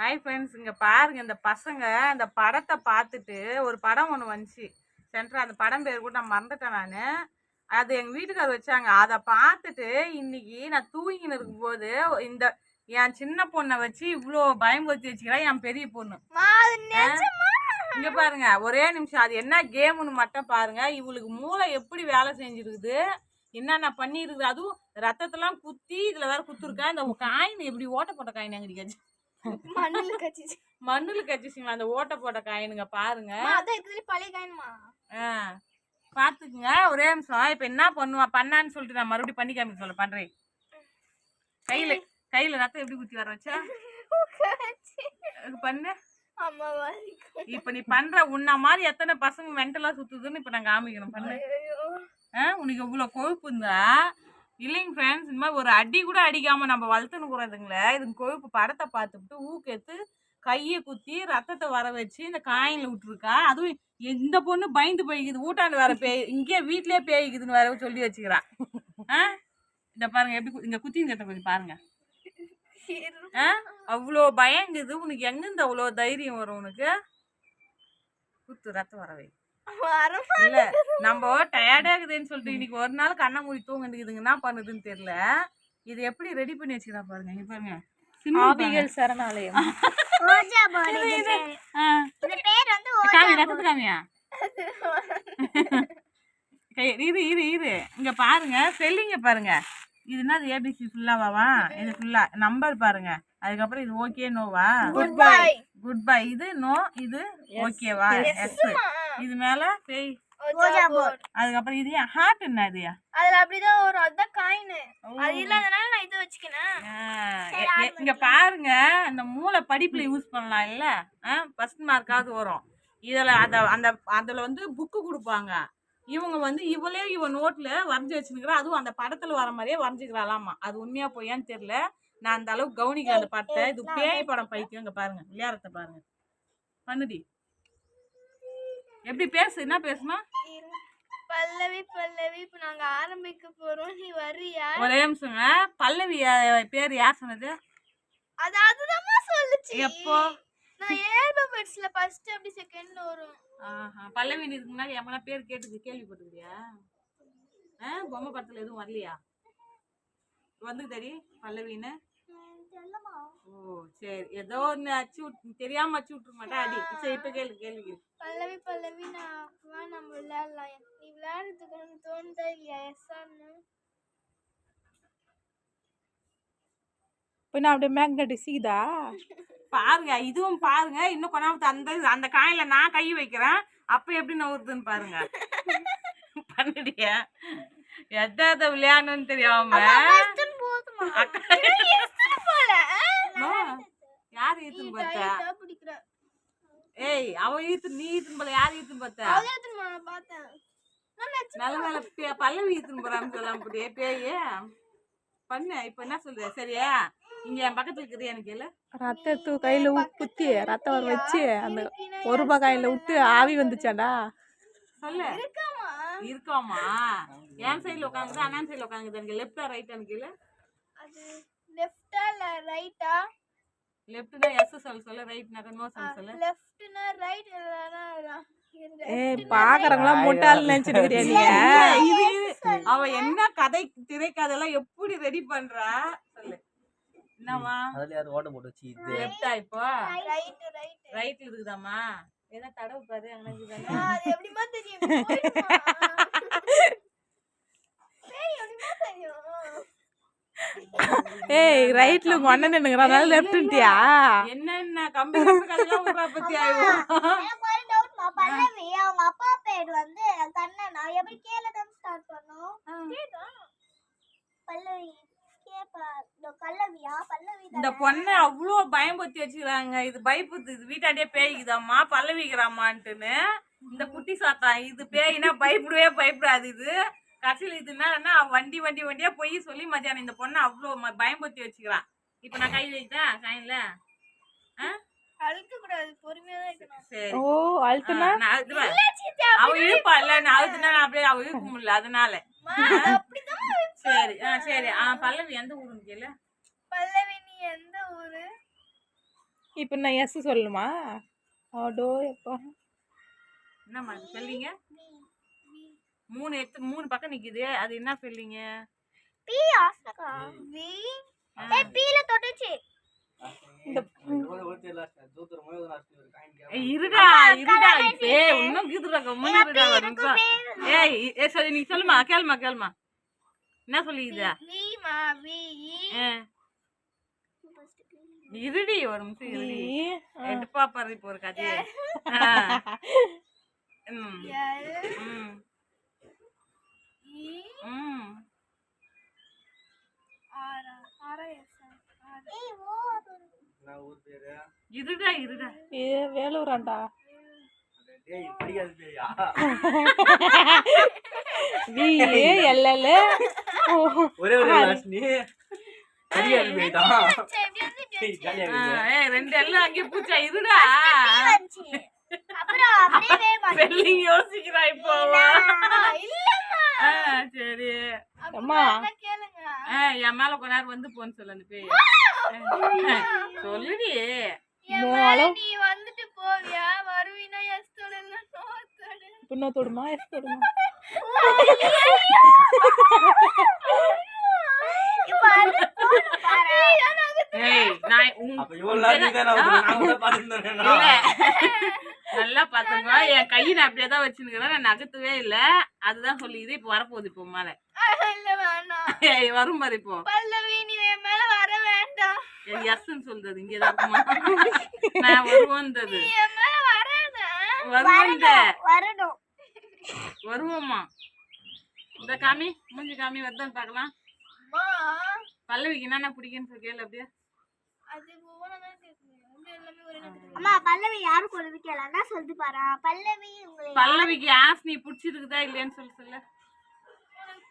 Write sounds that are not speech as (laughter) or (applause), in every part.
Hi friends இங்க பாருங்க இந்த பசங்க அந்த படத்தை பார்த்துட்டு ஒரு படம் ஒன்று வந்துச்சு. சென்ட்ரா அந்த படம் பேர் கூட நான் மறந்துட்டேன் நான். அது எங்கள் வீட்டுக்கார் வச்சாங்க. அதை பார்த்துட்டு இன்னைக்கு நான் தூங்கின்னு இருக்கும்போது இந்த என் சின்ன பொண்ணை வச்சு இவ்வளோ பயம்படுத்தி வச்சுக்கிறா என் பெரிய பொண்ணு. இங்க பாருங்க ஒரே நிமிஷம். அது என்ன கேம்னு மட்டும் பாருங்க. இவளுக்கு மூளை எப்படி வேலை செஞ்சிருக்குது? என்னென்ன பண்ணிருக்குது? அதுவும் ரத்தத்தெல்லாம் குத்தி இதுல வேற குத்துருக்கா? இந்த காயின் எப்படி ஓட்ட போட்ட காயின் எங்க கட்சி மண்ணுல கச்சிச்சு மண்ணுல கச்சிச்சிங்களா அந்த ஓட்ட போட்ட காயினுங்க பாருங்க. அதான் இருக்கிறதுல பழைய காயன்மா? ஆ பாத்துக்குங்க ஒரே நிமிஷம். இப்ப என்ன பண்ணுவா? பண்ணான்னு சொல்லிட்டு நான் மறுபடியும் பண்ணி காமிக்க சொல்ல பண்றேன். கையில கையில ரத்தம் எப்படி குத்தி வர வச்சா? பண்ணு. இப்ப நீ பண்ற உன்ன மாதிரி எத்தனை பசங்க மென்டலா சுத்துதுன்னு இப்ப நான் காமிக்கணும் பண்ணு. உனக்கு இவ்வளவு கொழுப்பு இருந்தா இல்லைங்க ஃப்ரெண்ட்ஸ் இந்த மாதிரி ஒரு அடி கூட அடிக்காம நம்ம வளர்த்துன்னு கூடாதுங்களே இதுங்க கொழுப்பு படத்தை பார்த்துட்டு ஊக்கெடுத்து கையை குத்தி ரத்தத்தை வர வச்சு இந்த காயின்ல விட்டுருக்கா. அதுவும் இந்த பொண்ணு பயந்து போய்க்குது. ஊட்டாண்டு வேற (laughs) பேய் இங்கே வீட்லயே பேய்க்குதுன்னு வேற சொல்லி வச்சுக்கிறான் ஆ? இந்த பாருங்க எப்படி கு- இங்க குத்திங்க கொஞ்சம் பாருங்க. ஆ? அவ்வளோ பயங்குது. உனக்கு எங்கிருந்து அவ்வளோ தைரியம் வரும் உனக்கு? குத்து ரத்தம் வரவை இல்ல நம்ம டயர்டா இருக்குதுன்னு சொல்லிட்டு இன்னைக்கு ஒரு நாள் கண்ணை மூடி தூங்கிட்டு இதுங்க என்ன பண்ணுதுன்னு தெரியல. இது எப்படி ரெடி பண்ணி வச்சுக்கிறா பாருங்க இங்க பாருங்க. சின்ன பாருங்க. சரணாலயம். (laughs) இரு இரு இரு. இங்க பாருங்க ஸ்பெல்லிங்க பாருங்க. இது என்ன ஏபிசி ஃபுல்லாவா இது ஃபுல்லா நம்பர் பாருங்க. அதுக்கப்புறம் இது ஓகே நோவா குட் பை குட் பை இது நோ இது ஓகேவா எஸ் இது மேல பேய். ரோஜா அதுக்கப்புறம் இது ஹார்ட் என்ன இது அதுல அப்படிதான் ஒரு அதான் காயின் அது இல்லாதனால நான் இது வச்சுக்கினேன். இங்க பாருங்க அந்த மூளை படிப்புல யூஸ் பண்ணலாம் இல்ல? ஃபர்ஸ்ட் மார்க்காவது வரும். இதுல அத அந்த அதுல வந்து புக்கு கொடுப்பாங்க. இவங்க வந்து இவளே இவ நோட்ல வரைஞ்சி வச்சுருக்கிறா. அதுவும் அந்த படத்துல வர மாதிரியே வரைஞ்சிக்கிறாளாமா? அது உண்மையா பொய்யான்னு தெரியல. நான் அந்த அளவுக்கு கவனிக்கல அந்த படத்தை இது பேய் படம் பைத்தியம் இங்க பாருங்க. விளையாடுறத பாருங்க. பண்ணுடி. எப்படி பேசு என்ன பேசுமா? பல்லவி பல்லவி இப்ப நாங்க ஆரம்பிக்க போறோம். நீ வர்றியா ஒரே நிமிஷங்க. பல்லவி பேர் யார் சொன்னது? அது அதுதான் சொல்லுச்சு. எப்போ? நான் ஏல்பபெட்ஸ்ல ஃபர்ஸ்ட் அப்படி செகண்ட் வரும். ஆஹா. பல்லவி இதுக்கு முன்னாடி எவனா பேர் கேட்டது கேள்விப்பட்டிருக்கியா? ஆ? பொம்மை படத்துல எதுவும் வரலையா? வந்து தடி பல்லவின்னு. ஓ சரி. ஏதோ ஒன்று அச்சு தெரியாம அச்சு விட்டுற மாட்டா அடி. சரி இப்ப கேள்வி கேள்வி கேளு. பல்லவி பல்லவி நான் நம்ம விளையாடலாம். நீ விளையாடுறதுக்கு உனக்கு தோணுதா இல்லையா? எஸ் ஆன்னு இப்போ நான் அப்படியே மேக்னெட்டிக் சீதா பாருங்க இதுவும் பாருங்க. இன்னும் கொண்டாமத்து அந்த அந்த காயில நான் கை வைக்கிறேன். அப்ப எப்படி நவுறுதுன்னு பாருங்க. பண்ணுடிய. எதை எதை விளையாடணும்னு தெரியாம. அக்கா யார் ஈத்துன்னு பார்த்தா ஏய் அவ ஈத்து நீ ஈத்துன்னு போல யார் ஈத்துன்னு பார்த்தா நல்ல நல்ல பல்லவி ஈத்துன்னு போறான்னு சொல்லாம போட்டியே பேயே. பண்ணு இப்ப என்ன சொல்ற? சரியா? இங்க என் பக்கத்துல இருக்குது எனக்கு இல்ல ரத்தத்து கையில குத்தி ரத்தம் வர வச்சு அந்த ஒரு ரூபாய் கையில விட்டு ஆவி வந்துச்சாடா? சொல்லு. இருக்காமா? இருக்காமா? என் சைடுல உட்காந்துது அண்ணன் சைடுல உட்காந்துது எனக்கு லெஃப்டா ரைட் எனக்கு இல்ல இல்ல ரைட்டா லெஃப்ட்னா எஸ் சொல்ல சொல்ல ரைட்னாக்கா நோ சொல்ல சொல்ல. லெஃப்ட்னா ரைட் இல்லனா ஏய் பாக்குறவங்களாம் முட்டாள் நினைச்சிருக்கிறியா நீ இது இது. அவ என்ன கதை திரைக்கதைலாம் எப்படி ரெடி பண்றா? சொல்லு. என்னவா அதுல ஓட்ட போட்டு வச்சு இது. லெஃப்டா இப்போ? ரைட் ரைட் ரைட் இருக்குதாம்மா? ஏதா தடவு பாரு அங்க இருக்குதானே அது எப்படிமா தெரியும் போயிடுமா? ஏய், எப்படிம்மா தெரியும் ஏய் ரைட்ல உங்க அண்ணன் நின்னுங்கிறான் அதனால லெஃப்ட்ன்ட்டியா என்னென்ன? கம்பி கம்பி பத்தி ஆயிடும் எனக்கு ஒரு டவுட்மா பல்லவி அவங்க அப்பா பேர் வந்து கண்ணனா எப்படி கேல தான் ஸ்டார்ட் பண்ணோம் பல்லவி கேப்பா இந்த பொண்ணை அவ்வளோ பயம்படுத்தி வச்சுக்கிறாங்க. இது பயப்புது இது வீட்டாண்டியே பேய்க்குதாம்மா பல்லவிக்கிறாமான்ட்டுன்னு இந்த குட்டி சாத்தா இது பேய்னா பயப்படவே பயப்படாது இது. கடைசியில் இது என்னன்னா வண்டி வண்டி வண்டியா போய் சொல்லி மத்தியானம் இந்த பொண்ணை அவ்வளோ ம- பயம்படுத்தி வச்சுக்கிறான் இப்போ நான் கை வைத்தா காயின்ல ஆ? அழுக்க கூடாது பொறுமையா தான் இருக்கணும். சரி. ஓ அழுத்துனா. அவ இழுப்பா. இல்ல நான் அழுத்துனா நான் அப்படியே அவ இழுக்க முடியல அதனால. சரி ஆ சரி. ஆ பல்லவி எந்த ஊருன்னு கேளு. பல்லவி நீ எந்த ஊரு? இப்போ நான் எஸ் சொல்லணுமா அடோ எப்பா என்னம்மா இது ஸ்பெல்லிங்க மூணு எத்து மூணு பக்கம் நிக்குது. அது என்ன ஸ்பெல்லிங்க பி ஆஸ்தகா வி ஏ பீல தொட்டுச்சு. இந்த இருடா இருடா. இப்பே இன்னும் கீதுடா கம்முன்னு இருடா ஒரு நிமிஷம் ஏய் ஏய் சொல்லி நீ சொல்லுமா கேளுமா கேளுமா. என்ன சொல்லிக்குதா? வி மா? வி ஆ. இருடி ஒரு நிமிஷம் இருடி. எடுப்பா பாரு இப்போ ஒரு கதையை. ஆ. (laughs) ம். எல் ம். இ ம். ஆர் ஆர் எஸ் ஆர் ஏய் ஓ இருடா இருடா ஏ வேலூராண்டா? ரெண்டு எல்லாம் அங்கே பூச்சா இருடா (laughs) யோசிக்கிறா இப்போ சரி. அம்மா. என் மேல கொஞ்ச நேரம் வந்து போன்னு சொல்லு சொல்லுடி. நீ வந்துட்டு போவியா? வருவீனா எஸ் பின்ன தொடுமா? எஸ் தொடுமா? நான் தானே நல்லா பாத்துக்கோ என் கையை நான் அப்படியே தான் வச்சுருக்கிறேன். நான் நகர்த்தவே இல்ல. அதுதான் சொல்லிக்குது. இப்போ வரப்போகுது இப்போ மேல. வரும் பாரு இப்போ. பல்லவி நீ என் மேல வர வேண்டாம். எஸ்ன்னு சொல்றது. இங்கதான் இருக்குமா? நான் வருவோன்றது. வரணும் வருவோம்மா. இந்த காமி மூஞ்சி காமி வருதான்னு பார்க்கலாம். பல்லவிக்கு என்னென்ன பிடிக்குன்னு சொல்லி கேளு அப்படியே. அது அம்மா பல்லவி யாரு கேளான்னா சொல்லிட்டு பாரு. பல்லவி பல்லவிக்கு ஆஸ்னி பிடிச்சிருக்குதா இல்லையான்னு சொல்லி சொல்லு.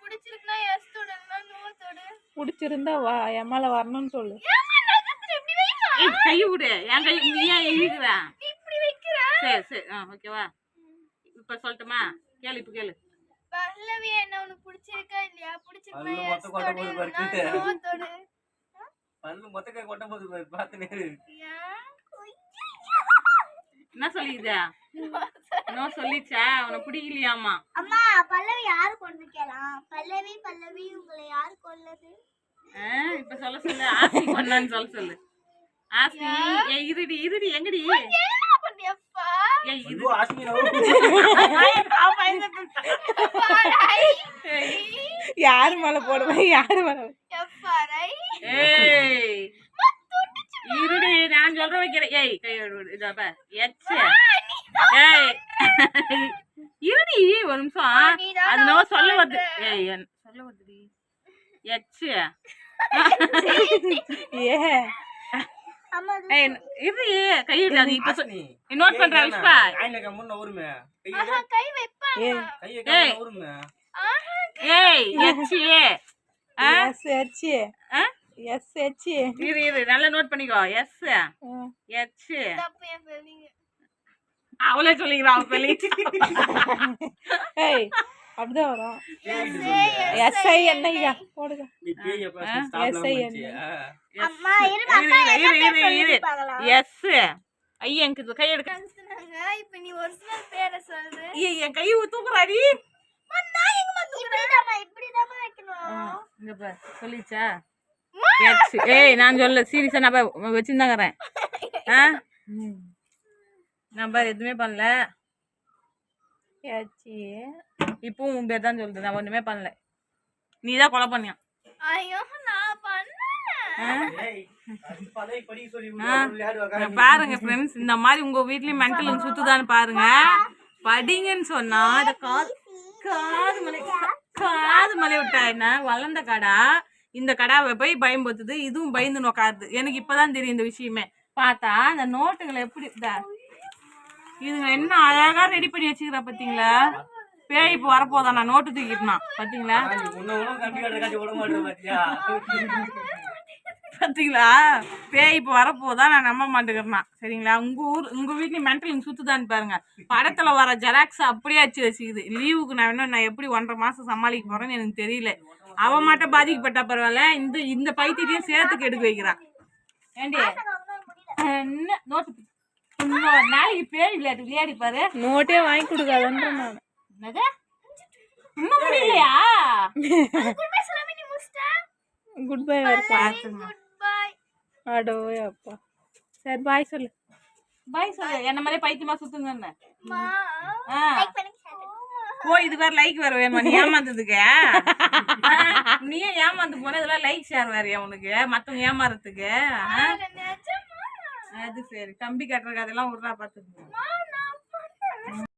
பிடிச்சிருக்குன்னா எஸ் தொடலாம் நோ தொடு. பிடிச்சிருந்தா வா என் மேல வரணும்னு சொல்லு. ஏய் கை விடு என் கை நீ ஏன் இழுக்கிற? நீ இப்படி வைக்கிற? சரி சரி ஆ ஓகேவா இப்ப சொல்லட்டுமா? கேளு இப்ப கேளு. பல்லவி என்ன உனக்கு பிடிச்சிருக்கா இல்லையா? பிடிச்சிருக்கா பல்லு எஸ் மொத்த கொட்டை போது தொடு பாரு. நோ தொடு. பல்லு மொத்த கை கொட்ட போது பாரு, பாத்து நேரு. ஏன் என்ன சொல்லிக்குதா? இன்னும் சொல்லிச்சா? உனக்கு பிடிக்கலையாமா அம்மா பல்லவி யாரு கொண்டு கேலாம் பல்லவி பல்லவி உங்களை யாரு கொல்லது? இப்ப சொல்ல சொல்லு. ஆஸ்னி கொண்டான்னு சொல்ல சொல்லு. ஆஸ்னி ஏய் இருடி இருடி எங்கடி? யாரு மேல போடுவேன் யாரு மேல ஏய். இருடி நான் சொல்ற வைக்கிறேன். ஏய் இதா பார். எச்ச. ஏய். இருடி ஒரு நிமிஷம். நீதான் அது நம்ம சொல்ல வருது. ஏய் சொல்ல வருதுடி. எச்ச. ஏ. இரு கையில அது இப்ப. நோட் பண்ற ஏய், விஷ்பா ஆயினக்கா முன்ன ஊருமே. கை வைப்பாங்க ஏய். ஊருமே. எச்சி? எஸ்? எஸ் எச் இரு இரு நல்லா நோட் பண்ணிக்கோ. எஸ் பெரியங்க அவளே சொல்லிக்கிறா அவ பெலி ஏய் அப்படிதான் வரும். எஸ்ஐ என்னையா போடுங்க. எஸ் ஐயா எனக்கு கை எடுக்க. இப்ப நீ ஒரிஜினல் பேரை சொல்லு. ஏய் என் கை தூக்குறாடி. இப்படிதாம்மா இப்படிதாம்மா வைக்கணும். இங்க பார் சொல்லிச்சா? ஏய் நான் சொல்ல சீரியஸா நான் வச்சிருந்தாங்கறேன். ஆ? நான் பார் எதுவுமே பண்ணல. இப்பவும் உன் பேர் தான் சொல்லுது நான் ஒண்ணுமே பண்ணல. நீ தான் கொலை பண்ணியா? ஐயோ நான். பாருங்க ஃப்ரெண்ட்ஸ் இந்த மாதிரி உங்க வீட்லயும் மென்டல் சுத்துதான்னு பாருங்க. படிங்கன்னு சொன்னா காது மலை காது மலை விட்டா என்ன? வளர்ந்த கடா. இந்த கடாவை போய் பயம்படுத்துது இதுவும் பயந்து நோக்காது. எனக்கு இப்பதான் தெரியும் இந்த விஷயமே. பார்த்தா அந்த நோட்டுகளை எப்படி இதுங்க என்ன அழகா ரெடி பண்ணி வச்சுக்கிறா பாத்தீங்களா பேய் இப்போ வரப்போதான் நான் நோட்டு தூக்கிட்டுனா. பாத்தீங்களா பாத்தீங்களா? பேய் இப்போ வரப்போதா நான் நம்ப மாட்டேங்கிறேன் சரிங்களா? உங்க ஊர் உங்க வீட்லயும் மென்டல் சுத்துதான்னு பாருங்க. படத்துல வர ஜெராக்ஸ் அப்படியே வச்சு வச்சுக்குது. லீவுக்கு நான் இன்னும் நான் எப்படி ஒன்றரை மாசம் சமாளிக்க போறேன்னு எனக்கு தெரியல. அவன் மட்டும் பாதிக்கப்பட்டா பரவாயில்ல. இந்த இந்த பைத்தியத்தையும் சேர்த்துக்கு எடுக்க வைக்கிறான். ஏண்டி? என்ன? நோட்டு இன்னொரு நாளைக்கு பேய் விளையாட்டு விளையாடி பாரு. நோட்டே வாங்கி கொடுக்காதன்ற நான். இன்னும் முடியலையா குட் பை சொல்லாம நீ முடிச்சிட்ட குட் பை வருஷா குட் பை அடோ அப்பா. சரி பாய் சொல்லு. பாய் சொல்லு. என்ன மாதிரி பைத்தியமா சுத்துங்க. ஓ இது வேற லைக் வேற வேணுமா? நீ ஏமாந்ததுக்கு? நீயே ஏமாந்து போன? இதெல்லாம் லைக் ஷேர் வேறயா உனக்கு? மத்தவங்க ஏமாறதுக்கு? அது சரி. கம்பி கட்டுற கதையெல்லாம் விட்றா பண்ணேன்.